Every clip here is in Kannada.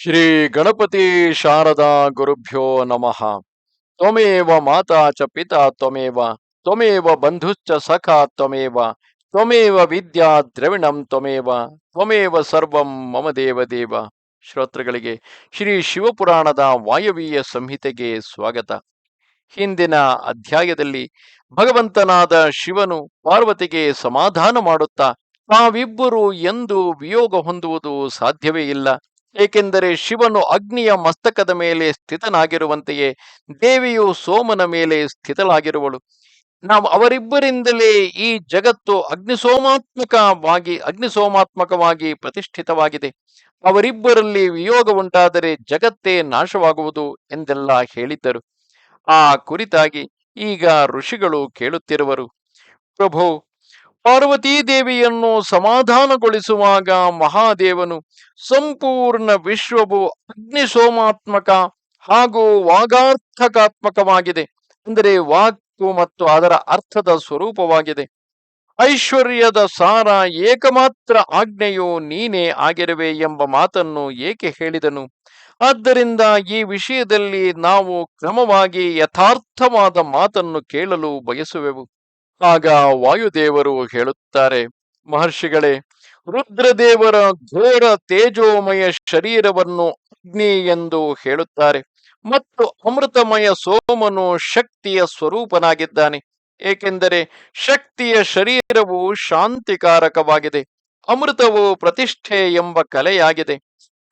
ಶ್ರೀ ಗಣಪತಿ ಶಾರದಾ ಗುರುಭ್ಯೋ ನಮಃ. ತ್ವಮೇವ ಮಾತಾ ಚ ಪಿತಾ ತ್ವಮೇವ ತ್ವಮೇವ ಬಂಧುಶ್ಚ ಸಖಾ ತ್ವಮೇವ ತ್ವಮೇವ ವಿದ್ಯಾ ದ್ರವಿಣಂ ತ್ವಮೇವ ತ್ವಮೇವ ಸರ್ವಂ ಮಮ ದೇವ ದೇವ. ಶ್ರೋತೃಗಳಿಗೆ ಶ್ರೀ ಶಿವಪುರಾಣದ ವಾಯವೀಯ ಸಂಹಿತೆಗೆ ಸ್ವಾಗತ. ಹಿಂದಿನ ಅಧ್ಯಾಯದಲ್ಲಿ ಭಗವಂತನಾದ ಶಿವನು ಪಾರ್ವತಿಗೆ ಸಮಾಧಾನ ಮಾಡುತ್ತಾ, ತಾವಿಬ್ಬರು ಎಂದು ವಿಯೋಗ ಹೊಂದುವುದು ಸಾಧ್ಯವೇ ಇಲ್ಲ. ಏಕೆಂದರೆ ಶಿವನು ಅಗ್ನಿಯ ಮಸ್ತಕದ ಮೇಲೆ ಸ್ಥಿತನಾಗಿರುವಂತೆಯೇ ದೇವಿಯು ಸೋಮನ ಮೇಲೆ ಸ್ಥಿತಳಾಗಿರುವಳು. ನಾವು ಅವರಿಬ್ಬರಿಂದಲೇ ಈ ಜಗತ್ತು ಅಗ್ನಿಸೋಮಾತ್ಮಕವಾಗಿ ಅಗ್ನಿಸೋಮಾತ್ಮಕವಾಗಿ ಪ್ರತಿಷ್ಠಿತವಾಗಿದೆ. ಅವರಿಬ್ಬರಲ್ಲಿ ವಿಯೋಗ ಉಂಟಾದರೆ ಜಗತ್ತೇ ನಾಶವಾಗುವುದು ಎಂದೆಲ್ಲ ಹೇಳಿದ್ದರು. ಆ ಕುರಿತಾಗಿ ಈಗ ಋಷಿಗಳು ಕೇಳುತ್ತಿರುವರು. ಪ್ರಭು ಪಾರ್ವತೀ ದೇವಿಯನ್ನು ಸಮಾಧಾನಗೊಳಿಸುವಾಗ ಮಹಾದೇವನು ಸಂಪೂರ್ಣ ವಿಶ್ವವು ಅಗ್ನಿ ಸೋಮಾತ್ಮಕ ಹಾಗೂ ವಾಗಾರ್ಥಕಾತ್ಮಕವಾಗಿದೆ. ಅಂದರೆ ವಾಕ್ಕು ಮತ್ತು ಅದರ ಅರ್ಥದ ಸ್ವರೂಪವಾಗಿದೆ. ಐಶ್ವರ್ಯದ ಸಾರ ಏಕಮಾತ್ರ ಆಜ್ಞೆಯು ನೀನೇ ಆಗಿರುವೆ ಎಂಬ ಮಾತನ್ನು ಏಕೆ ಹೇಳಿದನು? ಆದ್ದರಿಂದ ಈ ವಿಷಯದಲ್ಲಿ ನಾವು ಕ್ರಮವಾಗಿ ಯಥಾರ್ಥವಾದ ಮಾತನ್ನು ಕೇಳಲು ಬಯಸುವೆವು. ಆಗ ವಾಯುದೇವರು ಹೇಳುತ್ತಾರೆ, ಮಹರ್ಷಿಗಳೇ, ರುದ್ರದೇವರ ಘೋರ ತೇಜೋಮಯ ಶರೀರವನ್ನು ಅಗ್ನಿ ಎಂದು ಹೇಳುತ್ತಾರೆ. ಮತ್ತು ಅಮೃತಮಯ ಸೋಮನು ಶಕ್ತಿಯ ಸ್ವರೂಪನಾಗಿದ್ದಾನೆ. ಏಕೆಂದರೆ ಶಕ್ತಿಯ ಶರೀರವು ಶಾಂತಿಕಾರಕವಾಗಿದೆ. ಅಮೃತವು ಪ್ರತಿಷ್ಠೆ ಎಂಬ ಕಲೆಯಾಗಿದೆ.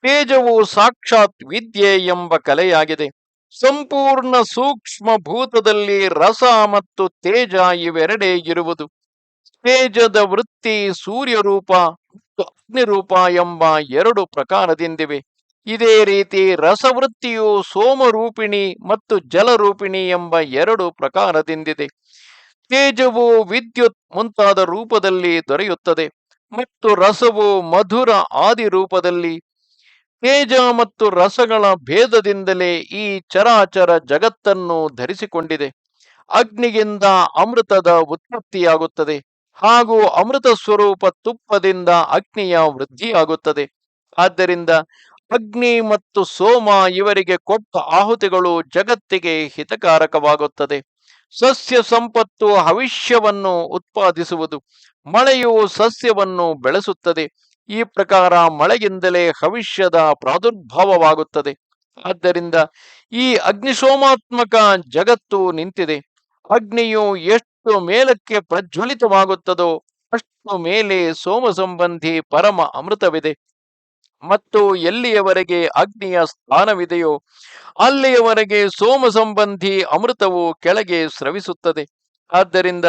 ತೇಜವು ಸಾಕ್ಷಾತ್ ವಿದ್ಯೆ ಎಂಬ ಕಲೆಯಾಗಿದೆ. ಸಂಪೂರ್ಣ ಸೂಕ್ಷ್ಮ ಭೂತದಲ್ಲಿ ರಸ ಮತ್ತು ತೇಜ ಇವೆರಡೇ ಇರುವುದು. ತೇಜದ ವೃತ್ತಿ ಸೂರ್ಯರೂಪ ಮತ್ತು ಅಗ್ನಿರೂಪ ಎಂಬ ಎರಡು ಪ್ರಕಾರದಿಂದಿವೆ. ಇದೇ ರೀತಿ ರಸವೃತ್ತಿಯು ಸೋಮರೂಪಿಣಿ ಮತ್ತು ಜಲರೂಪಿಣಿ ಎಂಬ ಎರಡು ಪ್ರಕಾರದಿಂದಿದೆ. ತೇಜವು ವಿದ್ಯುತ್ ಮುಂತಾದ ರೂಪದಲ್ಲಿ ದೊರೆಯುತ್ತದೆ ಮತ್ತು ರಸವು ಮಧುರ ಆದಿ ರೂಪದಲ್ಲಿ ತೇಜ ಮತ್ತು ರಸಗಳ ಭೇದದಿಂದಲೇ ಈ ಚರಾಚರ ಜಗತ್ತನ್ನು ಧರಿಸಿಕೊಂಡಿದೆ. ಅಗ್ನಿಯಿಂದ ಅಮೃತದ ಉತ್ಪತ್ತಿಯಾಗುತ್ತದೆ ಹಾಗೂ ಅಮೃತ ಸ್ವರೂಪ ತುಪ್ಪದಿಂದ ಅಗ್ನಿಯ ವೃದ್ಧಿಯಾಗುತ್ತದೆ. ಆದ್ದರಿಂದ ಅಗ್ನಿ ಮತ್ತು ಸೋಮ ಇವರಿಗೆ ಕೊಟ್ಟ ಆಹುತಿಗಳು ಜಗತ್ತಿಗೆ ಹಿತಕಾರಕವಾಗುತ್ತದೆ. ಸಸ್ಯ ಸಂಪತ್ತು ಹವಿಷ್ಯವನ್ನು ಉತ್ಪಾದಿಸುವುದು, ಮಳೆಯು ಸಸ್ಯವನ್ನು ಬೆಳೆಸುತ್ತದೆ ಈ ಪ್ರಕಾರ ಮಳೆಯಿಂದಲೇ ಭವಿಷ್ಯದ ಪ್ರಾದುರ್ಭಾವವಾಗುತ್ತದೆ. ಆದ್ದರಿಂದ ಈ ಅಗ್ನಿಸೋಮಾತ್ಮಕ ಜಗತ್ತು ನಿಂತಿದೆ. ಅಗ್ನಿಯು ಎಷ್ಟು ಮೇಲಕ್ಕೆ ಪ್ರಜ್ವಲಿತವಾಗುತ್ತದೋ ಅಷ್ಟು ಮೇಲೆ ಸೋಮ ಸಂಬಂಧಿ ಪರಮ ಅಮೃತವಿದೆ. ಮತ್ತು ಎಲ್ಲಿಯವರೆಗೆ ಅಗ್ನಿಯ ಸ್ಥಾನವಿದೆಯೋ ಅಲ್ಲಿಯವರೆಗೆ ಸೋಮ ಸಂಬಂಧಿ ಅಮೃತವು ಕೆಳಗೆ ಸ್ರವಿಸುತ್ತದೆ. ಆದ್ದರಿಂದ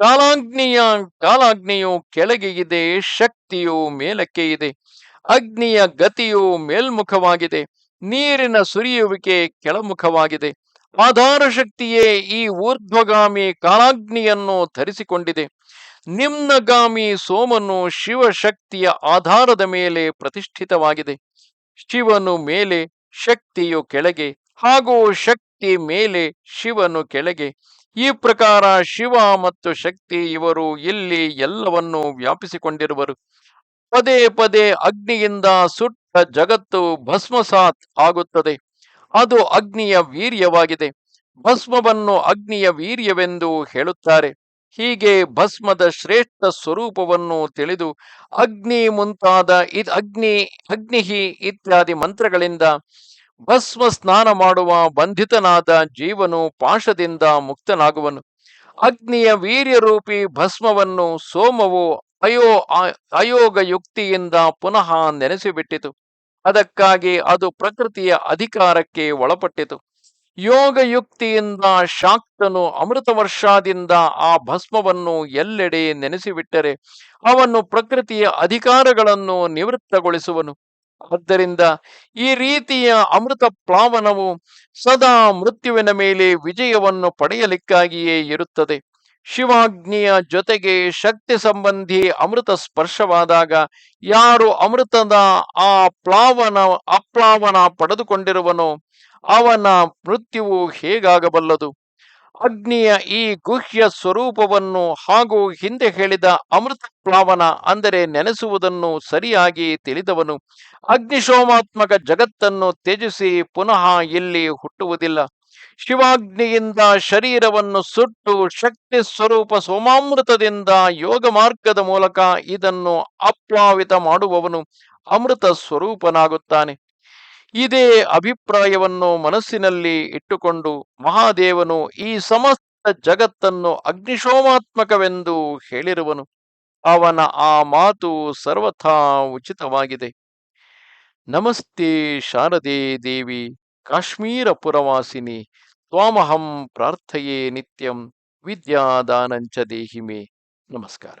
ಕಾಲಾಗ್ನಿಯ, ಕಾಲಾಗ್ನಿಯು ಕೆಳಗೆ ಇದೆ, ಶಕ್ತಿಯು ಮೇಲಕ್ಕೆ ಇದೆ, ಅಗ್ನಿಯ ಗತಿಯು ಮೇಲ್ಮುಖವಾಗಿದೆ, ನೀರಿನ ಸುರಿಯುವಿಕೆ ಕೆಳಮುಖವಾಗಿದೆ ಆಧಾರ ಶಕ್ತಿಯೇ ಈ ಊರ್ಧ್ವಗಾಮಿ ಕಾಲಾಗ್ನಿಯನ್ನು ಧರಿಸಿಕೊಂಡಿದೆ, ನಿಮ್ನಗಾಮಿ ಸೋಮನು ಶಿವಶಕ್ತಿಯ ಆಧಾರದ ಮೇಲೆ ಪ್ರತಿಷ್ಠಿತವಾಗಿದೆ, ಶಿವನು ಮೇಲೆ, ಶಕ್ತಿಯು ಕೆಳಗೆ ಹಾಗೂ ಶಕ್ತಿ ಮೇಲೆ ಶಿವನು ಕೆಳಗೆ ಈ ಪ್ರಕಾರ ಶಿವ ಮತ್ತು ಶಕ್ತಿ ಇವರು ಇಲ್ಲಿ ಎಲ್ಲವನ್ನೂ ವ್ಯಾಪಿಸಿಕೊಂಡಿರುವರು. ಪದೇ ಪದೇ ಅಗ್ನಿಯಿಂದ ಸುಟ್ಟ ಜಗತ್ತು ಭಸ್ಮಸಾತ್ ಆಗುತ್ತದೆ. ಅದು ಅಗ್ನಿಯ ವೀರ್ಯವಾಗಿದೆ. ಭಸ್ಮವನ್ನು ಅಗ್ನಿಯ ವೀರ್ಯವೆಂದು ಹೇಳುತ್ತಾರೆ. ಹೀಗೆ ಭಸ್ಮದ ಶ್ರೇಷ್ಠ ಸ್ವರೂಪವನ್ನು ತಿಳಿದು ಅಗ್ನಿ ಮುಂತಾದ ಇದ್ ಅಗ್ನಿ ಅಗ್ನಿಹಿ ಇತ್ಯಾದಿ ಮಂತ್ರಗಳಿಂದ ಭಸ್ಮ ಸ್ನಾನ ಮಾಡುವ ಬಂಧಿತನಾದ ಜೀವನು ಪಾಶದಿಂದ ಮುಕ್ತನಾಗುವನು. ಅಗ್ನಿಯ ವೀರ್ಯರೂಪಿ ಭಸ್ಮವನ್ನು ಸೋಮವು ಅಯೋ ಅಯೋಗ ಯುಕ್ತಿಯಿಂದ ಪುನಃ ನೆನೆಸಿಬಿಟ್ಟಿತು. ಅದಕ್ಕಾಗಿ ಅದು ಪ್ರಕೃತಿಯ ಅಧಿಕಾರಕ್ಕೆ ಒಳಪಟ್ಟಿತು. ಯೋಗ ಯುಕ್ತಿಯಿಂದ ಶಾಕ್ತನು ಅಮೃತ ವರ್ಷದಿಂದ ಆ ಭಸ್ಮವನ್ನು ಎಲ್ಲೆಡೆ ನೆನೆಸಿಬಿಟ್ಟರೆ, ಅವನು ಪ್ರಕೃತಿಯ ಅಧಿಕಾರಗಳನ್ನು ನಿವೃತ್ತಗೊಳಿಸುವನು. ಆದ್ದರಿಂದ ಈ ರೀತಿಯ ಅಮೃತ ಪ್ಲಾವನವು ಸದಾ ಮೃತ್ಯುವಿನ ಮೇಲೆ ವಿಜಯವನ್ನು ಪಡೆಯಲಿಕ್ಕಾಗಿಯೇ ಇರುತ್ತದೆ. ಶಿವಾಗ್ನಿಯ ಜೊತೆಗೆ ಶಕ್ತಿ ಸಂಬಂಧಿ ಅಮೃತ ಸ್ಪರ್ಶವಾದಾಗ ಯಾರು ಅಮೃತದ ಆ ಪ್ಲಾವನ ಅಪ್ಲಾವನ ಪಡೆದುಕೊಂಡಿರುವನೋ ಅವನ ಮೃತ್ಯುವು ಹೇಗಾಗಬಲ್ಲದು? ಅಗ್ನಿಯ ಈ ಗುಹ್ಯ ಸ್ವರೂಪವನ್ನು ಹಾಗೂ ಹಿಂದೆ ಹೇಳಿದ ಅಮೃತ ಪ್ಲಾವನ ಅಂದರೆ ನೆನೆಸುವುದನ್ನು ಸರಿಯಾಗಿ ತಿಳಿದವನು. ಅಗ್ನಿಶೋಮಾತ್ಮಕ ಜಗತ್ತನ್ನು ತ್ಯಜಿಸಿ ಪುನಃ ಇಲ್ಲಿ ಹುಟ್ಟುವುದಿಲ್ಲ. ಶಿವಾಗ್ನಿಯಿಂದ ಶರೀರವನ್ನು ಸುಟ್ಟು ಶಕ್ತಿ ಸ್ವರೂಪ ಸೋಮಾಮೃತದಿಂದ ಯೋಗ ಮಾರ್ಗದ ಮೂಲಕ ಇದನ್ನು ಅಪ್ಲಾವಿತ ಮಾಡುವವನು ಅಮೃತ ಸ್ವರೂಪನಾಗುತ್ತಾನೆ. ಇದೇ ಅಭಿಪ್ರಾಯವನ್ನು ಮನಸ್ಸಿನಲ್ಲಿ ಇಟ್ಟುಕೊಂಡು ಮಹಾದೇವನು ಈ ಸಮಸ್ತ ಜಗತ್ತನ್ನು ಅಗ್ನಿಶೋಮಾತ್ಮಕವೆಂದು ಹೇಳಿರುವನು. ಅವನ ಆ ಮಾತು ಸರ್ವಥಾ ಉಚಿತವಾಗಿದೆ. ನಮಸ್ತೆ ಶಾರದೆ ದೇವಿ, ಕಾಶ್ಮೀರ ಪುರವಾಸಿನಿ, ತ್ವಾಮಹಂ ಪ್ರಾರ್ಥಯೇ ನಿತ್ಯಂ, ವಿದ್ಯಾದಾನಂಚ ದೇಹಿಮೆ. ನಮಸ್ಕಾರ.